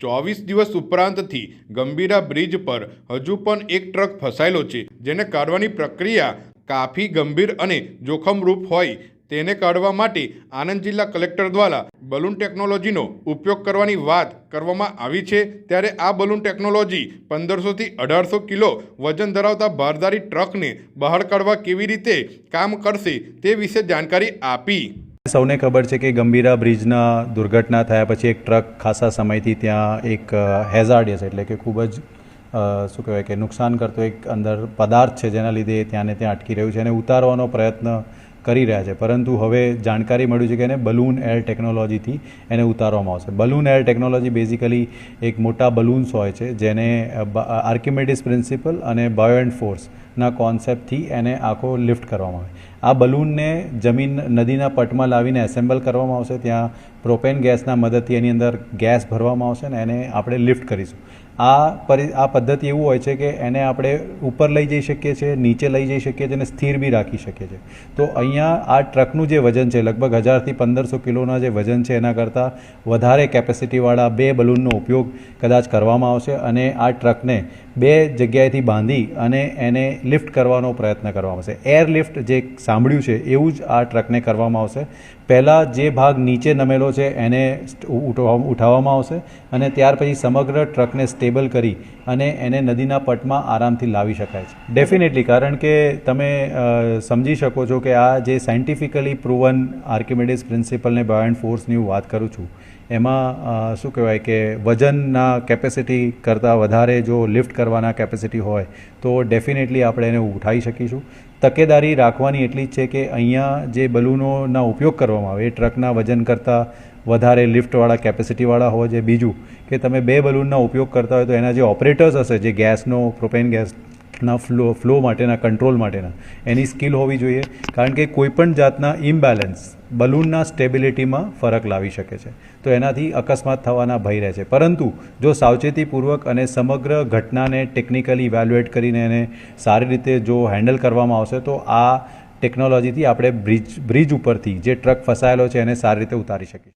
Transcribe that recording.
ચોવીસ દિવસ ઉપરાંતથી ગંભીરા બ્રિજ પર હજુ પણ એક ટ્રક ફસાયેલો છે, જેને કાઢવાની પ્રક્રિયા કાફી ગંભીર અને જોખમરૂપ હોય તેને કાઢવા માટે આણંદ જિલ્લા કલેક્ટર દ્વારા બલૂન ટેકનોલોજીનો ઉપયોગ કરવાની વાત કરવામાં આવી છે, ત્યારે આ બલૂન ટેકનોલોજી પંદરસોથી અઢારસો કિલો વજન ધરાવતા ભારદારી ટ્રકને બહાર કાઢવા કેવી રીતે કામ કરશે તે વિશે જાણકારી આપી. સૌને ખબર છે કે ગંભીરા બ્રિજના દુર્ઘટના થયા પછી એક ટ્રક ખાસા સમયથી ત્યાં એક હેઝાર્ડિયસ એટલે કે ખૂબ જ શું કહેવાય કે નુકસાન કરતો એક અંદર પદાર્થ છે, જેના લીધે ત્યાં ને ત્યાં અટકી રહ્યું છે અને ઉતારવાનો પ્રયત્ન કરી રહ્યા છે. પરંતુ હવે જાણકારી મળ્યું છે કે એને બલૂન એર ટેકનોલોજીથી એને ઉતારવામાં આવશે. બલૂન એર ટેકનોલોજી બેઝિકલી એક મોટા બલૂન્સ હોય છે, જેને આર્કિમેડિસ પ્રિન્સિપલ અને બાયો એન્ડ ફોર્સના કોન્સેપ્ટથી એને આખો લિફ્ટ કરવામાં આવે. આ બલૂનને જમીન નદીના પટમાં લાવીને એસેમ્બલ કરવામાં આવશે. ત્યાં પ્રોપેન ગેસના મદદથી એની અંદર ગેસ ભરવામાં આવશે ને એને આપણે લિફ્ટ કરીશું. આ પરિ, આ પદ્ધતિ એવું હોય છે કે એને આપણે ઉપર લઈ જઈ શકીએ છીએ, નીચે લઈ જઈ શકીએ છીએ અને સ્થિર બી રાખી શકીએ છીએ. તો અહીંયા આ ટ્રકનું જે વજન છે, લગભગ હજારથી પંદરસો કિલોના જે વજન છે, એના કરતાં વધારે કેપેસિટીવાળા બે બલૂનનો ઉપયોગ કદાચ કરવામાં આવશે અને આ ટ્રકને બે જગ્યાએથી બાંધી અને એને લિફ્ટ કરવાનો પ્રયત્ન કરવામાં આવશે. એર લિફ્ટ જે સાંભળ્યું છે, એવું જ આ ટ્રકને કરવામાં આવશે. પહેલાં જે ભાગ નીચે નમેલો છે, એને ઉઠાવવામાં આવશે અને ત્યાર પછી સમગ્ર ટ્રકને સ્ટેબલ કરી અને એને નદીના પટમાં આરામથી લાવી શકાય છે. ડેફિનેટલી કારણ કે તમે સમજી શકો છો કે આ જે સાયન્ટિફિકલી પ્રુવન આર્કિમેડિસ પ્રિન્સિપલને બાયો એન્ડ ફોર્સની હું વાત કરું છું, એમાં શું કહેવાય કે વજનના કેપેસિટી કરતાં વધારે જો લિફ્ટ કરવાના કેપેસિટી હોય, તો ડેફિનેટલી આપણે એને ઉઠાવી શકીશું. તકેદારી રાખવાની એટલી જ છે કે અહીંયા જે બલૂનોના ઉપયોગ કરવામાં આવે, એ ટ્રકના વજન કરતાં વધારે લિફ્ટવાળા કેપેસિટીવાળા હોય છે બીજું, કે તમે બે બલૂનના ઉપયોગ કરતા હોય તો એના જે ઓપરેટર્સ હશે, જે ગેસનો પ્રોપેન ગેસના ફ્લો ફ્લો માટેના, કંટ્રોલ માટેના. એની સ્કિલ હોવી જોઈએ, કારણ કે કોઈપણ જાતના ઇમ્બેલેન્સ બલૂનના સ્ટેબિલિટીમાં ફરક લાવી શકે છે. તો એનાથી અકસ્માત થવાના ભય રહે છે. પરંતુ જો સાવચેતીપૂર્વક અને સમગ્ર ઘટનાને ટેકનિકલી ઇવેલ્યુએટ કરીને એને સારી રીતે જો હેન્ડલ કરવામાં આવશે, તો આ ટેકનોલોજીથી આપણે બ્રિજ બ્રિજ ઉપરથી જે ટ્રક ફસાયેલો છે, એને સારી રીતે ઉતારી શકીશું